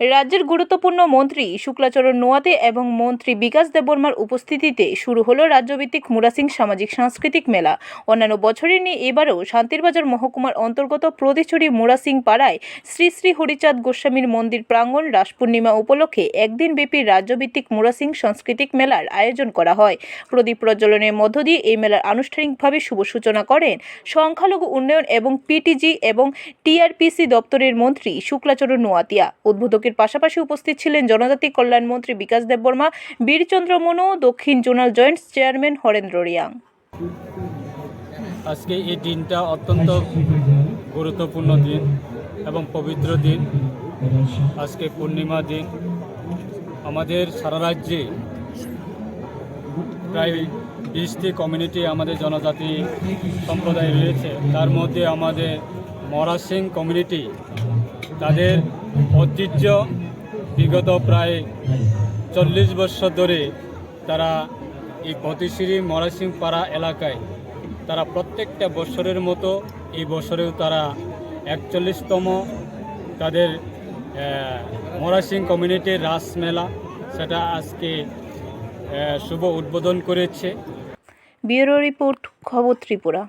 রাজ্যের গুরুত্বপূর্ণ মন্ত্রী শুক্লাচরণ নোয়াতে এবং মন্ত্রী বিকাশ দেববর্মার উপস্থিতিতে শুরু হলো রাজ্যভিত্তিক মুরাসিং সামাজিক সাংস্কৃতিক মেলা। অন্যান্য বছরের নিয়ে এবারও শান্তিরবাজার মহকুমার অন্তর্গত প্রতিচুরি মুরাসিং পাড়ায় শ্রী শ্রী হরিচাঁদ গোস্বামীর মন্দির প্রাঙ্গণ রাস পূর্ণিমা উপলক্ষে একদিন একদিনব্যাপী রাজ্যভিত্তিক মুরাসিং সাংস্কৃতিক মেলার আয়োজন করা হয়। প্রদীপ প্রজ্বলনের মধ্য দিয়ে এই মেলার আনুষ্ঠানিকভাবে শুভ সূচনা করেন সংখ্যালঘু উন্নয়ন এবং পিটিজি এবং টিআরপিসি দপ্তরের মন্ত্রী শুক্লাচরণ নোয়াতিয়া। উদ্বোধকের পাশাপাশি উপস্থিত ছিলেন জনজাতি কল্যাণ মন্ত্রী বিকাশ দেববর্মা, বীরচন্দ্র মনু, দক্ষিণ zonal joints chairman Harendra Reang. আজকে এই দিনটা অত্যন্ত গুরুত্বপূর্ণ দিন এবং পবিত্র দিন। আজকে পূর্ণিমা দিন। আমাদের সারা রাজ্যে প্রায় বিশটি কমিউনিটি আমাদের জনজাতি সম্প্রদায় রয়েছে। তার মধ্যে আমাদের মরা সিং কমিউনিটি, তাদের ঐতিহ্য বিগত প্রায় চল্লিশ বছর ধরে তারা এই গতিশ্রী মরাসিং পাড়া এলাকায় তারা প্রত্যেকটা বছরের মতো এই বছরেও তারা একচল্লিশতম তাদের মরাসিং কমিউনিটির রাস মেলা সেটা আজকে শুভ উদ্বোধন করেছে। ব্যুরো রিপোর্ট, খবর ত্রিপুরা।